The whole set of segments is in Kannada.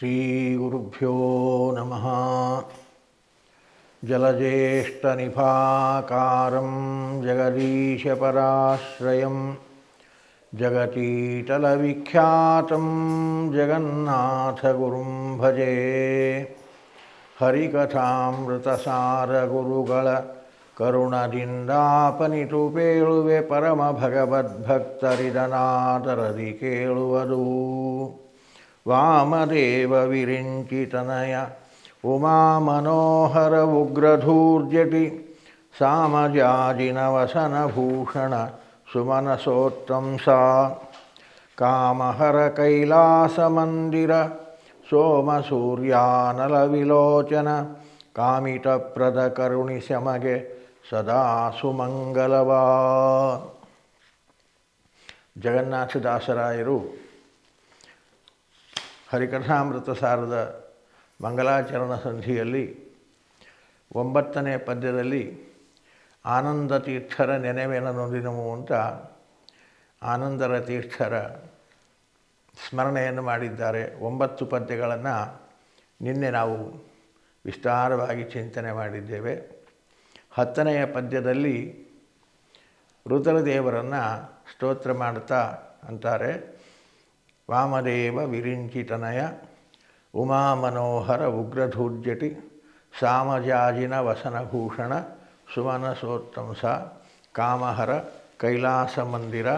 श्रीगुरुभ्यो नमः जलज्येष्ठनिभाकारं जगदीशपराश्रयं जगतीतलविख्यातं जगन्नाथगुरुं भजे ಹರಿಕಥಾಮೃತಸಾರಗುರುಗಳ ಕರುಣದಿಂದಾಪನಿತು ಪೇಳುವೆ ಪರಮ ಭಗವದ್ಭಕ್ತರಿದನಾದರದಿ ಕೇಳುವುದು ವಾಮದೇವ ವಿರಿಂಚಿತನಯ. ಉಮಾಮನೋಹರ ಉಗ್ರಧೂರ್ಜಟಿ. ಸಾಮಜಾಜಿನವಸನಭೂಷಣ ಸುಮನಸೋತ್ತಂಸ ಕಾಮಹರ ಕೈಲಾಸಮಂದಿರ ಸೋಮಸೂರ್ಯಾನಲವಿಲೋಚನ ಕಾಮಿತಪ್ರದ ಕರುಣಿಸಮಗೆ ಸದಾ ಸುಮಂಗಲವಾ. ಜಗನ್ನಾಥದಾಸರಾಯರು ಹರಿಕಥಾಮೃತ ಸಾರದ ಮಂಗಲಾಚರಣ ಸಂಧಿಯಲ್ಲಿ ಒಂಬತ್ತನೇ ಪದ್ಯದಲ್ಲಿ ಆನಂದ ತೀರ್ಥರ ನೆನವೇನ ನೊಂದಿನವು ಅಂತ ಆನಂದರ ತೀರ್ಥರ ಸ್ಮರಣೆಯನ್ನು ಮಾಡಿದ್ದಾರೆ. ಒಂಬತ್ತು ಪದ್ಯಗಳನ್ನು ನಿನ್ನೆ ನಾವು ವಿಸ್ತಾರವಾಗಿ ಚಿಂತನೆ ಮಾಡಿದ್ದೇವೆ. ಹತ್ತನೆಯ ಪದ್ಯದಲ್ಲಿ ರುದ್ರದೇವರನ್ನು ಸ್ತೋತ್ರ ಮಾಡ್ತಾ ಅಂತಾರೆ. ವಾಮದೇವ ವಿರಿಂಚಿತನಯ ಉಮಾಮನೋಹರ ಉಗ್ರಧೂರ್ಜಟಿ ಸಾಮಜಾಜಿನ ವಸನಭೂಷಣ ಸುಮನಸೋತ್ತಂಸ ಕಾಮಹರ ಕೈಲಾಸ ಮಂದಿರ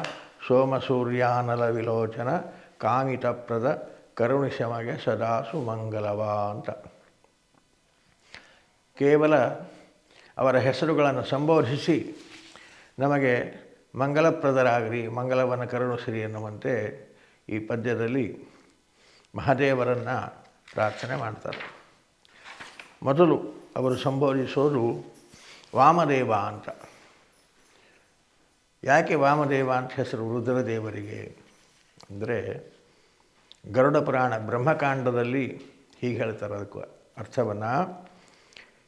ಸೋಮಸೂರ್ಯಾನಲ ವಿಲೋಚನ ಕಾಮಿತಪ್ರದ ಕರುಣಿಶಮಗೆ ಸದಾ ಸುಮಂಗಲವ ಅಂತ ಕೇವಲ ಅವರ ಹೆಸರುಗಳನ್ನು ಸಂಬೋಧಿಸಿ ನಮಗೆ ಮಂಗಲಪ್ರದರಾಗಲಿ ಮಂಗಲವನ್ನು ಕರುಣಿಸಿರಿ ಎನ್ನುವಂತೆ ಈ ಪದ್ಯದಲ್ಲಿ ಮಹಾದೇವರನ್ನು ಪ್ರಾರ್ಥನೆ ಮಾಡ್ತಾರೆ. ಮೊದಲು ಅವರು ಸಂಬೋಧಿಸೋದು ವಾಮದೇವ ಅಂತ. ಯಾಕೆ ವಾಮದೇವ ಅಂತ ಹೆಸರು ರುದ್ರದೇವರಿಗೆ? ಅಂದರೆ ಗರುಡ ಪುರಾಣ ಬ್ರಹ್ಮಕಾಂಡದಲ್ಲಿ ಹೀಗೆ ಹೇಳ್ತಾರೆ ಅದಕ್ಕೆ ಅರ್ಥವನ್ನು.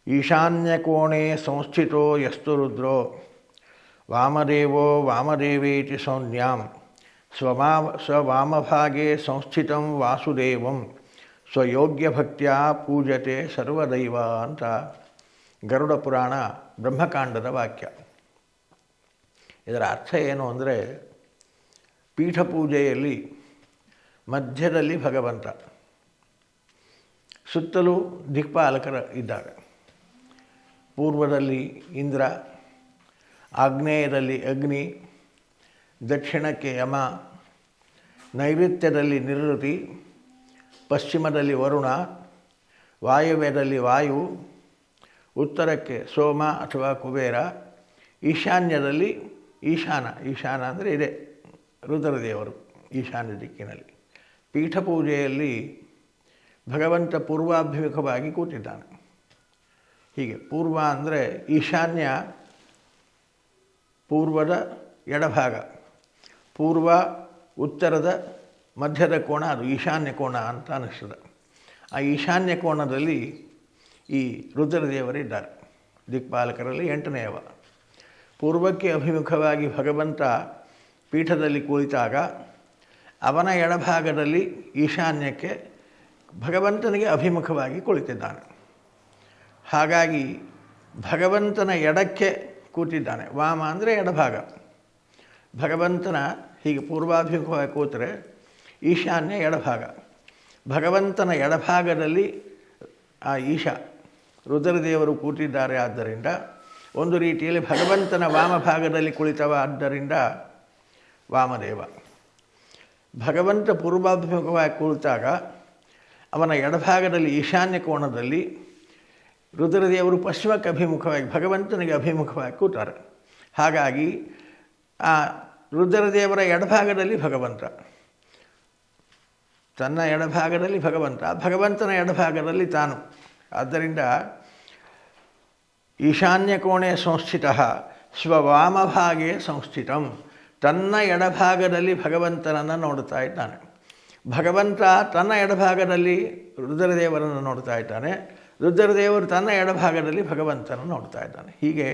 ಈಶಾನ್ಯ ಕೋಣೆ ಸಂಸ್ಥಿತೋ ಯಸ್ತು ರುದ್ರೋ, ವಾಮದೇವೋ ವಾಮದೇವೇತಿ ಸಂಜ್ಞಾಂ ಸ್ವಮಾ ಸ್ವವಾಮಭಾಗೆ ಸಂಸ್ಥಿತಂ ವಾಸುದೇವಂ ಸ್ವಯೋಗ್ಯ ಸ್ವಯೋಗ್ಯಭಕ್ತಿಯ ಪೂಜತೆ ಸರ್ವದೈವ ಅಂತ ಗರುಡ ಪುರಾಣ ಬ್ರಹ್ಮಕಾಂಡದ ವಾಕ್ಯ. ಇದರ ಅರ್ಥ ಏನು ಅಂದರೆ ಪೀಠ ಪೂಜೆಯಲ್ಲಿ ಮಧ್ಯದಲ್ಲಿ ಭಗವಂತ, ಸುತ್ತಲೂ ದಿಕ್ಪಾಲಕರ ಇದ್ದಾರೆ. ಪೂರ್ವದಲ್ಲಿ ಇಂದ್ರ, ಆಗ್ನೇಯದಲ್ಲಿ ಅಗ್ನಿ ದಕ್ಷಿಣಕ್ಕೆ ಯಮ, ನೈಋತ್ಯದಲ್ಲಿ ನಿವೃತ್ತಿ, ಪಶ್ಚಿಮದಲ್ಲಿ ವರುಣ, ವಾಯುವ್ಯದಲ್ಲಿ ವಾಯು, ಉತ್ತರಕ್ಕೆ ಸೋಮ ಅಥವಾ ಕುಬೇರ, ಈಶಾನ್ಯದಲ್ಲಿ ಈಶಾನ. ಈಶಾನ ಅಂದರೆ ಇದೆ, ರುದ್ರದೇವರು ಈಶಾನ್ಯ ದಿಕ್ಕಿನಲ್ಲಿ. ಪೀಠ ಪೂಜೆಯಲ್ಲಿ ಭಗವಂತ ಪೂರ್ವಾಭಿಮುಖವಾಗಿ ಕೂತಿದ್ದಾನೆ. ಹೀಗೆ ಪೂರ್ವ ಅಂದರೆ ಈಶಾನ್ಯ ಪೂರ್ವದ ಎಡಭಾಗ. ಪೂರ್ವ, ಉತ್ತರದ, ಮಧ್ಯದ ಕೋಣ ಅದು ಈಶಾನ್ಯ ಕೋಣ ಅಂತ ಅನ್ನಿಸ್ತದೆ ಆ ಈಶಾನ್ಯ ಕೋಣದಲ್ಲಿ ಈ ರುದ್ರದೇವರಿದ್ದಾರೆ. ದಿಕ್ಪಾಲಕರಲ್ಲಿ ಎಂಟನೆಯವ ಪೂರ್ವಕ್ಕೆ ಅಭಿಮುಖವಾಗಿ ಭಗವಂತ ಪೀಠದಲ್ಲಿ ಕುಳಿತಾಗ ಅವನ ಎಡಭಾಗದಲ್ಲಿ ಈಶಾನ್ಯಕ್ಕೆ ಭಗವಂತನಿಗೆ ಅಭಿಮುಖವಾಗಿ ಕುಳಿತಿದ್ದಾನೆ. ಹಾಗಾಗಿ ಭಗವಂತನ ಎಡಕ್ಕೆ ಕೂತಿದ್ದಾನೆ. ವಾಮ ಅಂದರೆ ಎಡಭಾಗ. ಭಗವಂತನ ಹೀಗೆ ಪೂರ್ವಾಭಿಮುಖವಾಗಿ ಕೂತರೆ ಈಶಾನ್ಯ ಎಡಭಾಗ. ಭಗವಂತನ ಎಡಭಾಗದಲ್ಲಿ ಆ ಈಶ, ರುದ್ರದೇವರು ಕೂತಿದ್ದಾರೆ ಆದ್ದರಿಂದ ಒಂದು ರೀತಿಯಲ್ಲಿ ಭಗವಂತನ ವಾಮಭಾಗದಲ್ಲಿ ಕುಳಿತವ ಆದ್ದರಿಂದ ವಾಮದೇವ. ಭಗವಂತ ಪೂರ್ವಾಭಿಮುಖವಾಗಿ ಕುಳಿತಾಗ ಅವನ ಎಡಭಾಗದಲ್ಲಿ ಈಶಾನ್ಯ ಕೋಣದಲ್ಲಿ ರುದ್ರದೇವರು ಪಶ್ಚಿಮಕ್ಕೆ ಅಭಿಮುಖವಾಗಿ, ಭಗವಂತನಿಗೆ ಅಭಿಮುಖವಾಗಿ ಕೂತಾರೆ. ಹಾಗಾಗಿ ಆ ರುದ್ರದೇವರ ಎಡಭಾಗದಲ್ಲಿ ಭಗವಂತ. ತನ್ನ ಎಡಭಾಗದಲ್ಲಿ ಭಗವಂತ. ಭಗವಂತನ ಎಡಭಾಗದಲ್ಲಿ ತಾನು. ಆದ್ದರಿಂದ ಈಶಾನ್ಯ ಕೋಣೆ ಸಂಸ್ಥಿತ ಸ್ವವಾಮಭಾಗೆ ಸಂಸ್ಥಿತಂ. ತನ್ನ ಎಡಭಾಗದಲ್ಲಿ ಭಗವಂತನನ್ನು ನೋಡ್ತಾ ಇದ್ದಾನೆ. ಭಗವಂತ ತನ್ನ ಎಡಭಾಗದಲ್ಲಿ ರುದ್ರದೇವರನ್ನು ನೋಡ್ತಾ ಇದ್ದಾನೆ. ರುದ್ರದೇವರು ತನ್ನ ಎಡಭಾಗದಲ್ಲಿ ಭಗವಂತನ ನೋಡ್ತಾ ಇದ್ದಾನೆ. ಹೀಗೆ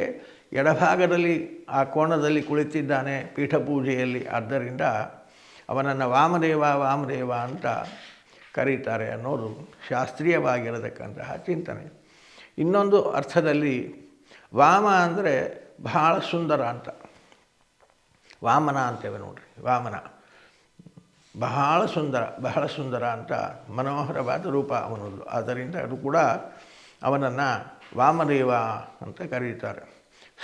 ಎಡಭಾಗದಲ್ಲಿ ಆ ಕೋಣದಲ್ಲಿ ಕುಳಿತಿದ್ದಾನೆ ಪೀಠ ಪೂಜೆಯಲ್ಲಿ ಆದ್ದರಿಂದ ಅವನನ್ನು ವಾಮದೇವ ವಾಮದೇವ ಅಂತ ಕರೀತಾರೆ ಅನ್ನೋದು ಶಾಸ್ತ್ರೀಯವಾಗಿರತಕ್ಕಂತಹ ಚಿಂತನೆ. ಇನ್ನೊಂದು ಅರ್ಥದಲ್ಲಿ ವಾಮ ಅಂದರೆ ಬಹಳ ಸುಂದರ ಅಂತ. ವಾಮನ ಅಂತೇವೆ ನೋಡಿರಿ, ವಾಮನ. ಬಹಳ ಸುಂದರ ಬಹಳ ಸುಂದರ ಅಂತ ಮನೋಹರವಾದ ರೂಪ ಅವನದು ಆದ್ದರಿಂದ ಅದು ಕೂಡ ಅವನನ್ನು ವಾಮದೇವ ಅಂತ ಕರೀತಾರೆ.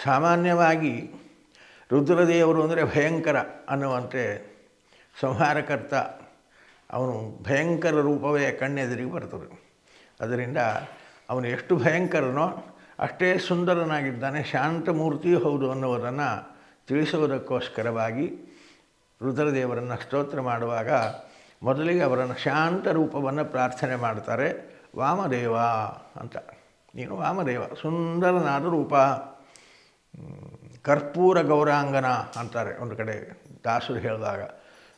ಸಾಮಾನ್ಯವಾಗಿ ರುದ್ರದೇವರು ಅಂದರೆ ಭಯಂಕರ ಅನ್ನುವಂತೆ ಸಂಹಾರಕರ್ತ ಅವನು ಭಯಂಕರ ರೂಪವೇ ಕಣ್ಣೆದುರಿಗೆ ಬರ್ತದೆ. ಅದರಿಂದ ಅವನು ಎಷ್ಟು ಭಯಂಕರನೋ ಅಷ್ಟೇ ಸುಂದರನಾಗಿದ್ದಾನೆ ಶಾಂತಮೂರ್ತಿಯೂ ಹೌದು ಅನ್ನುವುದನ್ನು ತಿಳಿಸುವುದಕ್ಕೋಸ್ಕರವಾಗಿ ರುದ್ರದೇವರನ್ನು ಸ್ತೋತ್ರ ಮಾಡುವಾಗ ಮೊದಲಿಗೆ ಅವರನ್ನು ಶಾಂತ ರೂಪವನ್ನು ಪ್ರಾರ್ಥನೆ ಮಾಡ್ತಾರೆ, ವಾಮದೇವ ಅಂತ. ನೀನು ವಾಮದೇವ, ಸುಂದರನಾದ ರೂಪ. ಕರ್ಪೂರ ಗೌರಾಂಗನ ಅಂತಾರೆ ಒಂದು ಕಡೆ ದಾಸರು ಹೇಳಿದಾಗ.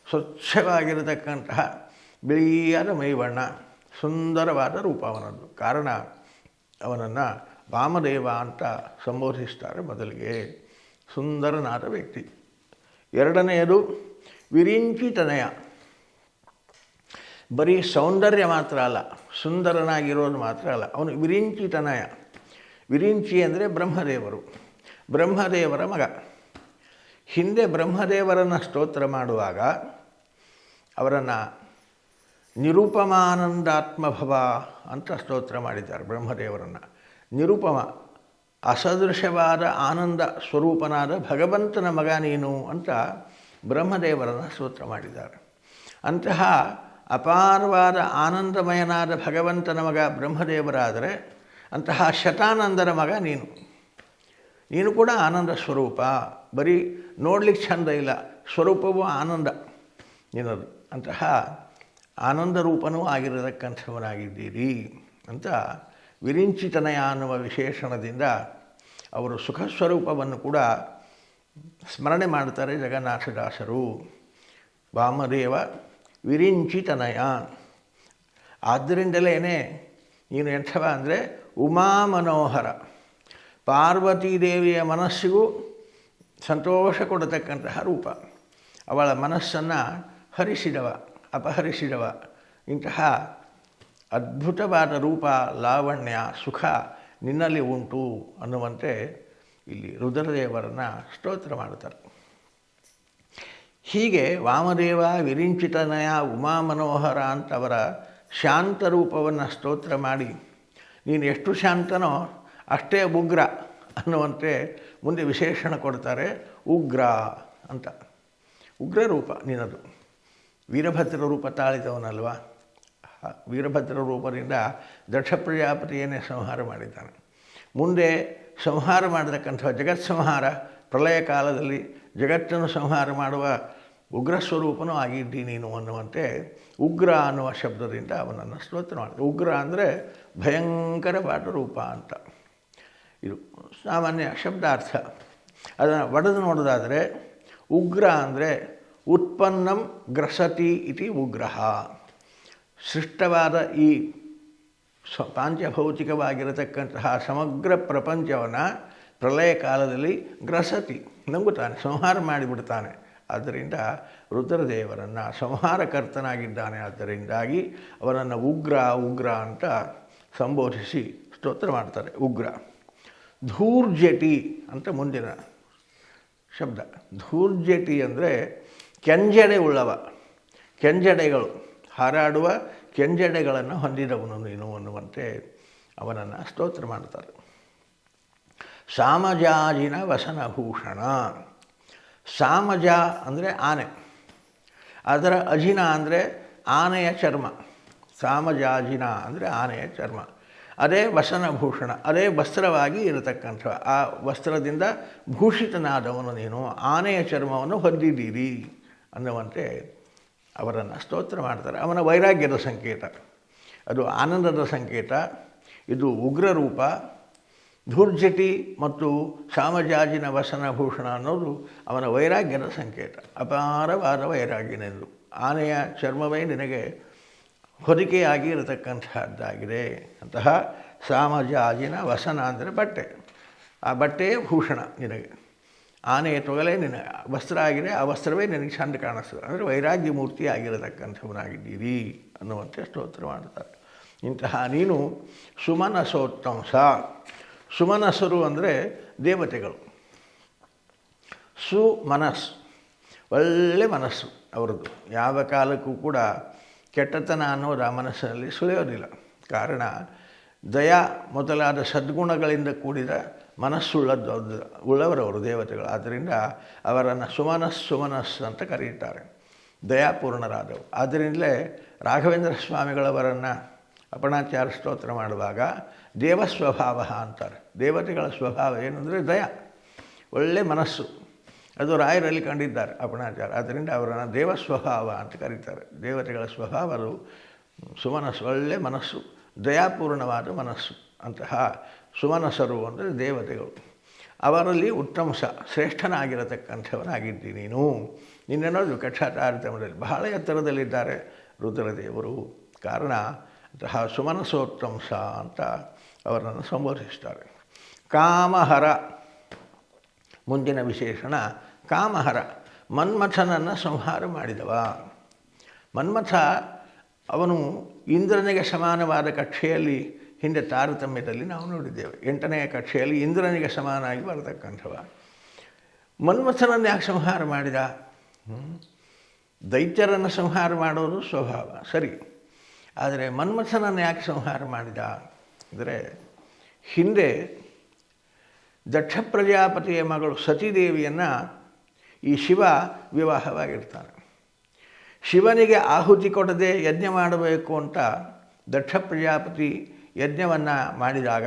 ಸ್ವಚ್ಛವಾಗಿರತಕ್ಕಂತಹ ಬಿಳಿಯಾದ ಮೈಬಣ್ಣ ಸುಂದರವಾದ ರೂಪ ಅವನದ್ದು. ಕಾರಣ, ಅವನನ್ನು ವಾಮದೇವ ಅಂತ ಸಂಬೋಧಿಸ್ತಾರೆ ಮೊದಲಿಗೆ. ಸುಂದರನಾದ ವ್ಯಕ್ತಿ. ಎರಡನೆಯದು ವಿರಿಂಚಿತನಯ ಬರೀ ಸೌಂದರ್ಯ ಮಾತ್ರ ಅಲ್ಲ, ಸುಂದರನಾಗಿರೋದು ಮಾತ್ರ ಅಲ್ಲ, ಅವನು ವಿರಿಂಚಿತನಯ ವಿರಿಂಚಿ ಅಂದರೆ ಬ್ರಹ್ಮದೇವರು, ಬ್ರಹ್ಮದೇವರ ಮಗ. ಹಿಂದೆ ಬ್ರಹ್ಮದೇವರನ್ನು ಸ್ತೋತ್ರ ಮಾಡುವಾಗ ಅವರನ್ನು ನಿರುಪಮಾನಂದಾತ್ಮಭವ ಅಂತ ಸ್ತೋತ್ರ ಮಾಡಿದ್ದಾರೆ ಬ್ರಹ್ಮದೇವರನ್ನು. ನಿರುಪಮ, ಅಸದೃಶವಾದ ಆನಂದ ಸ್ವರೂಪನಾದ ಭಗವಂತನ ಮಗ ನೀನು ಅಂತ ಬ್ರಹ್ಮದೇವರನ್ನು ಸ್ತೋತ್ರ ಮಾಡಿದ್ದಾರೆ. ಅಂತಹ ಅಪಾರವಾದ ಆನಂದಮಯನಾದ ಭಗವಂತನ ಮಗ ಬ್ರಹ್ಮದೇವರಾದರೆ ಅಂತಹ ಶತಾನಂದರ ಮಗ ನೀನು. ನೀನು ಕೂಡ ಆನಂದ ಸ್ವರೂಪ. ಬರೀ ನೋಡ್ಲಿಕ್ಕೆ ಚಂದ ಇಲ್ಲ, ಸ್ವರೂಪವೂ ಆನಂದ ನಿನ್ನದು. ಅಂತಹ ಆನಂದ ರೂಪನೂ ಆಗಿರತಕ್ಕಂಥವನಾಗಿದ್ದೀರಿ ಅಂತ ವಿರಿಂಚಿತನಯ ಅನ್ನುವ ವಿಶೇಷಣದಿಂದ ಅವರು ಸುಖ ಸ್ವರೂಪವನ್ನು ಕೂಡ ಸ್ಮರಣೆ ಮಾಡ್ತಾರೆ ಜಗನ್ನಾಥದಾಸರು. ವಾಮದೇವ ವಿರಿಂಚಿತನಯ. ಆದ್ದರಿಂದಲೇ ನೀನು ಎಂಥವ ಅಂದರೆ ಉಮಾ ಮನೋಹರ ಪಾರ್ವತೀದೇವಿಯ ಮನಸ್ಸಿಗೂ ಸಂತೋಷ ಕೊಡತಕ್ಕಂತಹ ರೂಪ. ಅವಳ ಮನಸ್ಸನ್ನು ಹರಿಸಿದವ, ಅಪಹರಿಸಿದವ. ಇಂತಹ ಅದ್ಭುತವಾದ ರೂಪ, ಲಾವಣ್ಯ, ಸುಖ ನಿನ್ನಲ್ಲಿ ಉಂಟು ಅನ್ನುವಂತೆ ಇಲ್ಲಿ ರುದ್ರದೇವರನ್ನು ಸ್ತೋತ್ರ ಮಾಡ್ತಾರೆ ಹೀಗೆ ವಾಮದೇವ, ವಿರಿಂಚಿತನಯ, ಉಮಾ ಮನೋಹರ ಅಂತವರ ಶಾಂತ ರೂಪವನ್ನು ಸ್ತೋತ್ರ ಮಾಡಿ, ನೀನು ಎಷ್ಟು ಶಾಂತನೋ ಅಷ್ಟೇ ಉಗ್ರ ಅನ್ನುವಂತೆ ಮುಂದೆ ವಿಶೇಷಣ ಕೊಡ್ತಾರೆ, ಉಗ್ರ ಅಂತ. ಉಗ್ರ ರೂಪ ನೀನದು ವೀರಭದ್ರ ರೂಪ ತಾಳಿದವನಲ್ವ? ವೀರಭದ್ರ ರೂಪದಿಂದ ದಕ್ಷ ಪ್ರಜಾಪತಿಯನ್ನೇ ಸಂಹಾರ ಮಾಡಿದ್ದಾನೆ. ಮುಂದೆ ಸಂಹಾರ ಮಾಡತಕ್ಕಂಥ ಜಗತ್ ಸಂಹಾರ ಪ್ರಳಯ ಕಾಲದಲ್ಲಿ ಜಗತ್ತನ್ನು ಸಂಹಾರ ಮಾಡುವ ಉಗ್ರ ಸ್ವರೂಪನೂ ಆಗಿದ್ದಿ ನೀನು ಅನ್ನುವಂತೆ ಉಗ್ರ ಅನ್ನುವ ಶಬ್ದದಿಂದ ಅವನನ್ನು ಸ್ತೋತ್ರ ಮಾಡಿದೆ ಉಗ್ರ ಅಂದರೆ ಭಯಂಕರವಾದ ರೂಪ ಅಂತ. ಇದು ಸಾಮಾನ್ಯ ಶಬ್ದಾರ್ಥ. ಅದನ್ನು ಒಡೆದು ನೋಡೋದಾದರೆ ಉಗ್ರ ಅಂದರೆ ಉತ್ಪನ್ನಂ ಗ್ರಸತಿ ಇತಿ ಉಗ್ರಹ. ಸೃಷ್ಟವಾದ ಈ ಸ ಪಾಂಚಭೌತಿಕವಾಗಿರತಕ್ಕಂತಹ ಸಮಗ್ರ ಪ್ರಪಂಚವನ್ನು ಪ್ರಳಯ ಕಾಲದಲ್ಲಿ ಗ್ರಸತಿ ನಂಬುತ್ತಾನೆ, ಸಂಹಾರ ಮಾಡಿಬಿಡ್ತಾನೆ. ಆದ್ದರಿಂದ ರುದ್ರದೇವರನ್ನು ಸಂಹಾರಕರ್ತನಾಗಿದ್ದಾನೆ. ಆದ್ದರಿಂದಾಗಿ ಅವನನ್ನು ಉಗ್ರ ಉಗ್ರ ಅಂತ ಸಂಬೋಧಿಸಿ ಸ್ತೋತ್ರ ಮಾಡ್ತಾರೆ. ಉಗ್ರ. ಧೂರ್ಜಟಿ ಅಂತ ಮುಂದಿನ ಶಬ್ದ. ಧೂರ್ಜಟಿ ಅಂದರೆ ಕೆಂಜಡೆ ಉಳ್ಳವ ಕೆಂಜಡೆಗಳು ಹಾರಾಡುವ ಕೆಂಜಡೆಗಳನ್ನು ಹೊಂದಿದವನು ನೀನು ಅನ್ನುವಂತೆ ಅವನನ್ನು ಸ್ತೋತ್ರ ಮಾಡ್ತಾರೆ. ಸಾಮಜಾಜಿನ ವಸನಭೂಷಣ. ಸಾಮಜ ಅಂದರೆ ಆನೆ. ಅದರ ಅಜಿನ ಅಂದರೆ ಆನೆಯ ಚರ್ಮ. ಸಾಮಜಾಜಿನ ಅಂದರೆ ಆನೆಯ ಚರ್ಮ. ಅದೇ ವಸನಭೂಷಣ, ಅದೇ ವಸ್ತ್ರವಾಗಿ ಇರತಕ್ಕಂಥ, ಆ ವಸ್ತ್ರದಿಂದ ಭೂಷಿತನಾದವನು ನೀನು, ಆನೆಯ ಚರ್ಮವನ್ನು ಹೊಂದಿದ್ದೀರಿ ಅನ್ನುವಂತೆ ಅವರನ್ನು ಸ್ತೋತ್ರ ಮಾಡ್ತಾರೆ. ಅವನ ವೈರಾಗ್ಯದ ಸಂಕೇತ. ಅದು ಆನಂದದ ಸಂಕೇತ. ಇದು ಉಗ್ರ ರೂಪ. ಧೂರ್ಜಟಿ ಮತ್ತು ಸಾಮಜಾಜಿನ ವಸನಭೂಷಣ ಅನ್ನೋದು ಅವನ ವೈರಾಗ್ಯದ ಸಂಕೇತ. ಅಪಾರವಾದ ವೈರಾಗ್ಯನೆಂದು. ಆನೆಯ ಚರ್ಮವೇ ನಿನಗೆ ಹೊದಿಕೆಯಾಗಿ ಇರತಕ್ಕಂತಹದ್ದಾಗಿದೆ ಅಂತಹ ಸಾಮಜಾಜಿನ ವಸನ ಅಂದರೆ ಬಟ್ಟೆ. ಆ ಬಟ್ಟೆಯೇ ಭೂಷಣ ನಿನಗೆ. ಆನೆಯ ತೊಗಲೇ ನಿನ್ನ ವಸ್ತ್ರ ಆಗಿದೆ ಆ ವಸ್ತ್ರವೇ ನಿನಗೆ ಚಂದ ಕಾಣಿಸ್ತದೆ. ಅಂದರೆ ವೈರಾಗ್ಯ ಮೂರ್ತಿ ಆಗಿರತಕ್ಕಂಥವನಾಗಿದ್ದೀರಿ ಅನ್ನುವಂತೆ ಸ್ತೋತ್ರ ಮಾಡ್ತಾರೆ. ಇಂತಹ ನೀನು ಸುಮನಸೋತ್ತಂಸ. ಸುಮನಸರು ಅಂದರೆ ದೇವತೆಗಳು. ಸುಮನಸ್ಸು ಒಳ್ಳೆ ಮನಸ್ಸು ಅವರದು ಯಾವ ಕಾಲಕ್ಕೂ ಕೂಡ ಕೆಟ್ಟತನ ಅನ್ನೋದು ಆ ಮನಸ್ಸಿನಲ್ಲಿ ಸುಳಿಯೋದಿಲ್ಲ. ಕಾರಣ ದಯಾ ಮೊದಲಾದ ಸದ್ಗುಣಗಳಿಂದ ಕೂಡಿದ ಮನಸ್ಸುಳ್ಳದ್ದು ಉಳ್ಳವರವರು ದೇವತೆಗಳು. ಆದ್ದರಿಂದ ಅವರನ್ನು ಸುಮನಸ್ ಸುಮನಸ್ ಅಂತ ಕರೆಯುತ್ತಾರೆ. ದಯಾಪೂರ್ಣರಾದವು ಆದ್ದರಿಂದಲೇ ರಾಘವೇಂದ್ರ ಸ್ವಾಮಿಗಳವರನ್ನು ಅಪಣಾಚಾರ ಸ್ತೋತ್ರ ಮಾಡುವಾಗ ದೇವಸ್ವಭಾವ ಅಂತಾರೆ. ದೇವತೆಗಳ ಸ್ವಭಾವ ಏನಂದರೆ ದಯ. ಒಳ್ಳೆ ಮನಸ್ಸು. ಅದು ರಾಯರಲ್ಲಿ ಕಂಡಿದ್ದಾರೆ ಅಪಣಾಚಾರ ಆದ್ದರಿಂದ ಅವರನ್ನು ದೇವ ಸ್ವಭಾವ ಅಂತ ಕರೀತಾರೆ. ದೇವತೆಗಳ ಸ್ವಭಾವ ಅದು ಸುಮನಸ್ಸು ಒಳ್ಳೆ ಮನಸ್ಸು, ದಯಾಪೂರ್ಣವಾದ ಮನಸ್ಸು ಅಂತಹ ಸುಮನಸ್ಸರು ಅಂದರೆ ದೇವತೆಗಳು. ಅವರಲ್ಲಿ ಉತ್ತಂಸ ಶ್ರೇಷ್ಠನಾಗಿರತಕ್ಕಂಥವನಾಗಿದ್ದಿ ನೀನು. ನಿನ್ನೆನೋದು ಕಕ್ಷಾಚಾರಿತಮದಲ್ಲಿ ಬಹಳ ಎತ್ತರದಲ್ಲಿದ್ದಾರೆ ರುದ್ರದೇವರು. ಕಾರಣ, ಅಂತಹ ಸುಮನಸೋತ್ತಂಸ ಅಂತ ಅವರನ್ನು ಸಂಬೋಧಿಸ್ತಾರೆ. ಕಾಮಹರ, ಮುಂದಿನ ವಿಶೇಷಣ, ಕಾಮಹರ, ಮನ್ಮಥನನ್ನು ಸಂಹಾರ ಮಾಡಿದವ. ಮನ್ಮಥ ಅವನು ಇಂದ್ರನಿಗೆ ಸಮಾನವಾದ ಕಕ್ಷೆಯಲ್ಲಿ ಹಿಂದೆ ತಾರತಮ್ಯದಲ್ಲಿ ನಾವು ನೋಡಿದ್ದೇವೆ. ಎಂಟನೆಯ ಕಕ್ಷೆಯಲ್ಲಿ ಇಂದ್ರನಿಗೆ ಸಮಾನಾಗಿ ಬರತಕ್ಕಂಥವ ಮನ್ಮಥನನ್ನು ಯಾಕೆ ಸಂಹಾರ ಮಾಡಿದ? ದೈತ್ಯರನ್ನು ಸಂಹಾರ ಮಾಡೋದು ಸ್ವಭಾವ. ಸರಿ. ಆದರೆ ಮನ್ಮಥನನ್ನು ಯಾಕೆ ಸಂಹಾರ ಮಾಡಿದ? ಅಂದರೆ ಹಿಂದೆ ದಕ್ಷ ಪ್ರಜಾಪತಿಯ ಮಗಳು ಸತೀದೇವಿಯನ್ನು ಈ ಶಿವ ವಿವಾಹವಾಗಿರ್ತಾನೆ. ಶಿವನಿಗೆ ಆಹುತಿ ಕೊಡದೆ ಯಜ್ಞ ಮಾಡಬೇಕು ಅಂತ ದಕ್ಷ ಪ್ರಜಾಪತಿ ಯಜ್ಞವನ್ನು ಮಾಡಿದಾಗ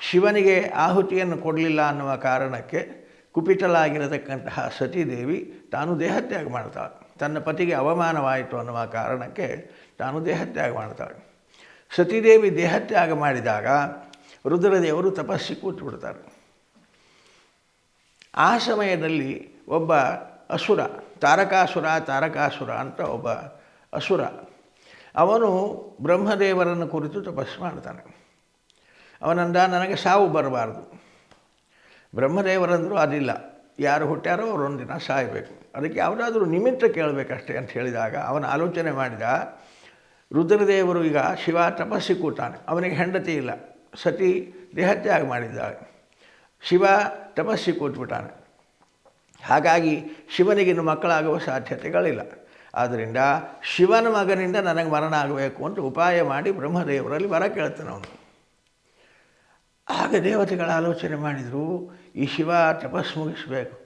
ಶಿವನಿಗೆ ಆಹುತಿಯನ್ನು ಕೊಡಲಿಲ್ಲ ಅನ್ನುವ ಕಾರಣಕ್ಕೆ ಕುಪಿತಲಾಗಿರತಕ್ಕಂತಹ ಸತೀದೇವಿ ತಾನು ದೇಹತ್ಯಾಗ ಮಾಡ್ತಾಳೆ. ತನ್ನ ಪತಿಗೆ ಅವಮಾನವಾಯಿತು ಅನ್ನುವ ಕಾರಣಕ್ಕೆ ತಾನು ದೇಹತ್ಯಾಗ ಮಾಡ್ತಾಳೆ. ಸತೀದೇವಿ ದೇಹತ್ಯಾಗ ಮಾಡಿದಾಗ ರುದ್ರದೇವರು ತಪಸ್ಸಿ ಕೂತ್ಬಿಡ್ತಾರೆ. ಆ ಸಮಯದಲ್ಲಿ ಒಬ್ಬ ಅಸುರ, ತಾರಕಾಸುರ ತಾರಕಾಸುರ ಅಂತ ಒಬ್ಬ ಅಸುರ ಅವನು ಬ್ರಹ್ಮದೇವರನ್ನು ಕುರಿತು ತಪಸ್ಸು ಮಾಡ್ತಾನೆ. ಅವನಂದ ನನಗೆ ಸಾವು ಬರಬಾರ್ದು. ಬ್ರಹ್ಮದೇವರಂದರೂ ಅದಿಲ್ಲ. ಯಾರು ಹುಟ್ಟ್ಯಾರೋ ದಿನ ಸಾಯಬೇಕು. ಅದಕ್ಕೆ ಯಾವುದಾದ್ರೂ ನಿಮಿತ್ತ ಕೇಳಬೇಕಷ್ಟೇ ಅಂತ ಹೇಳಿದಾಗ ಅವನ ಆಲೋಚನೆ ಮಾಡಿದ, ರುದ್ರದೇವರು ಈಗ ಶಿವ ತಪಸ್ಸಿ ಕೂತಾನೆ. ಅವನಿಗೆ ಹೆಂಡತಿ ಇಲ್ಲ. ಸತಿ ದೇಹತ್ಯಾಗ ಮಾಡಿದ್ದಾಳೆ. ಶಿವ ತಪಸ್ಸಿ ಕೂತ್ಬಿಟ್ಟಾನೆ. ಹಾಗಾಗಿ ಶಿವನಿಗಿನ್ನು ಮಕ್ಕಳಾಗುವ ಸಾಧ್ಯತೆಗಳಿಲ್ಲ. ಆದ್ದರಿಂದ ಶಿವನ ಮಗನಿಂದ ನನಗೆ ಮರಣ ಆಗಬೇಕು ಅಂತ ಉಪಾಯ ಮಾಡಿ ಬ್ರಹ್ಮದೇವರಲ್ಲಿ ವರ ಕೇಳ್ತಾನೆ ಅವನು. ಆಗ ದೇವತೆಗಳ ಆಲೋಚನೆ ಮಾಡಿದರು, ಈ ಶಿವ ತಪಸ್ಸು ಮುಗಿಸ್ಬೇಕು,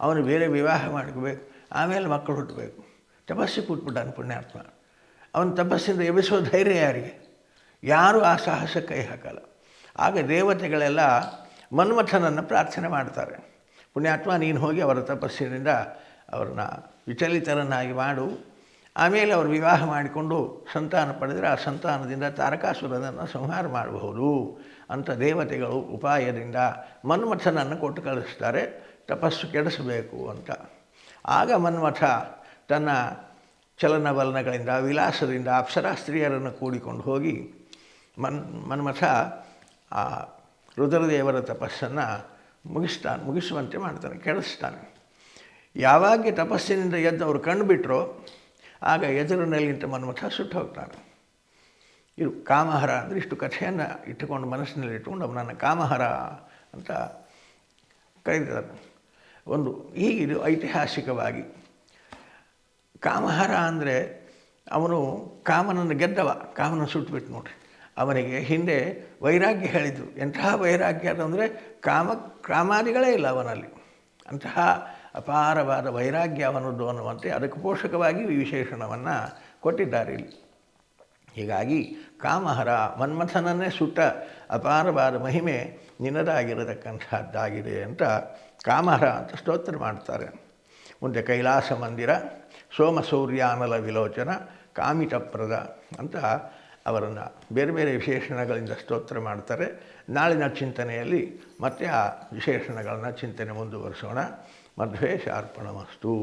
ಅವನು ಬೇರೆ ವಿವಾಹ ಮಾಡ್ಕೋಬೇಕು, ಆಮೇಲೆ ಮಕ್ಕಳು ಹುಟ್ಟಬೇಕು. ತಪಸ್ಸಿಗೆ ಕೂತ್ಬಿಟ್ಟಾನೆ ಪುಣ್ಯಾತ್ಮ. ಅವನ ತಪಸ್ಸಿಂದ ಎಬ್ಬಿಸೋ ಧೈರ್ಯ ಯಾರಿಗೆ? ಯಾರೂ ಆ ಸಾಹಸ ಕೈ ಹಾಕಲ್ಲ. ಆಗ ದೇವತೆಗಳೆಲ್ಲ ಮನ್ಮಥನನ್ನು ಪ್ರಾರ್ಥನೆ ಮಾಡ್ತಾರೆ. ಪುಣ್ಯಾತ್ಮ, ನೀನು ಹೋಗಿ ಅವರ ತಪಸ್ಸಿನಿಂದ ಅವ್ರನ್ನ ವಿಚಲಿತರನ್ನಾಗಿ ಮಾಡು. ಆಮೇಲೆ ಅವರು ವಿವಾಹ ಮಾಡಿಕೊಂಡು ಸಂತಾನ ಪಡೆದರೆ ಆ ಸಂತಾನದಿಂದ ತಾರಕಾಸುರನನ್ನು ಸಂಹಾರ ಮಾಡಬಹುದು ಅಂತ ದೇವತೆಗಳು ಉಪಾಯದಿಂದ ಮನ್ಮಥನನ್ನು ಕೊಟ್ಟು ಕಳಿಸ್ತಾರೆ. ತಪಸ್ಸು ಕೆಡಿಸಬೇಕು ಅಂತ. ಆಗ ಮನ್ಮಥ ತನ್ನ ಚಲನವಲನಗಳಿಂದ, ವಿಲಾಸದಿಂದ ಅಪ್ಸರಾ ಸ್ತ್ರೀಯರನ್ನು ಕೂಡಿಕೊಂಡು ಹೋಗಿ ಮನ್, ಮನ್ಮಥ ಆ ರುದ್ರದೇವರ ತಪಸ್ಸನ್ನು ಮುಗಿಸ್ತಾನೆ ಮುಗಿಸುವಂತೆ ಮಾಡ್ತಾನೆ, ಕೆಡಿಸ್ತಾನೆ. ಯಾವಾಗ ತಪಸ್ಸಿನಿಂದ ಎದ್ದು ಅವರು ಕಂಡುಬಿಟ್ರೋ ಆಗ ಎದುರಿನಲ್ಲಿಂತ ಮನ್ಮಥ ಸುಟ್ಟು ಹೋಗ್ತಾನೆ. ಇದು ಕಾಮಹರ ಅಂದರೆ ಇಷ್ಟು ಕಥೆಯನ್ನು ಇಟ್ಟುಕೊಂಡು ಮನಸ್ಸಿನಲ್ಲಿ ಇಟ್ಟುಕೊಂಡು ಅವನನ್ನು ಕಾಮಹರ ಅಂತ ಕರೀತಾರೆ ಒಂದು ಹೀಗಿದು ಐತಿಹಾಸಿಕವಾಗಿ ಕಾಮಹರ ಅಂದರೆ ಅವನು ಕಾಮನನ್ನು ಗೆದ್ದವ ಕಾಮನ ಸುಟ್ಟುಬಿಟ್ಟು ನೋಡ್ರಿ. ಅವನಿಗೆ ಹಿಂದೆ ವೈರಾಗ್ಯ ಹೇಳಿದರು ಎಂತಹ ವೈರಾಗ್ಯ ಅಂತಂದರೆ ಕಾಮ, ಕಾಮಾದಿಗಳೇ ಇಲ್ಲ ಅವನಲ್ಲಿ. ಅಂತಹ ಅಪಾರವಾದ ವೈರಾಗ್ಯ ಅವನದ್ದು ಅನ್ನುವಂತೆ ಅದಕ್ಕೆ ಪೋಷಕವಾಗಿ ವಿಶೇಷಣವನ್ನು ಕೊಟ್ಟಿದ್ದಾರೆ ಇಲ್ಲಿ. ಹೀಗಾಗಿ ಕಾಮಹರ ಮನ್ಮಥನನ್ನೇ ಸುಟ್ಟ ಅಪಾರವಾದ ಮಹಿಮೆ ನಿನ್ನದಾಗಿರತಕ್ಕಂಥದ್ದಾಗಿದೆ ಅಂತ ಕಾಮಹರ ಅಂತ ಸ್ತೋತ್ರ ಮಾಡ್ತಾರೆ. ಮುಂದೆ ಕೈಲಾಸ ಮಂದಿರ ಸೋಮಸೂರ್ಯಾನಲ ವಿಲೋಚನ, ಕಾಮಿತಪ್ರದ ಅಂತ ಅವರನ್ನು ಬೇರೆ ಬೇರೆ ವಿಶೇಷಣಗಳಿಂದ ಸ್ತೋತ್ರ ಮಾಡ್ತಾರೆ. ನಾಳಿನ ಚಿಂತನೆಯಲ್ಲಿ ಮತ್ತೆ ಆ ವಿಶೇಷಣಗಳನ್ನು ಚಿಂತನೆ ಮುಂದುವರಿಸೋಣ. मध्वेशर्पणमस्तु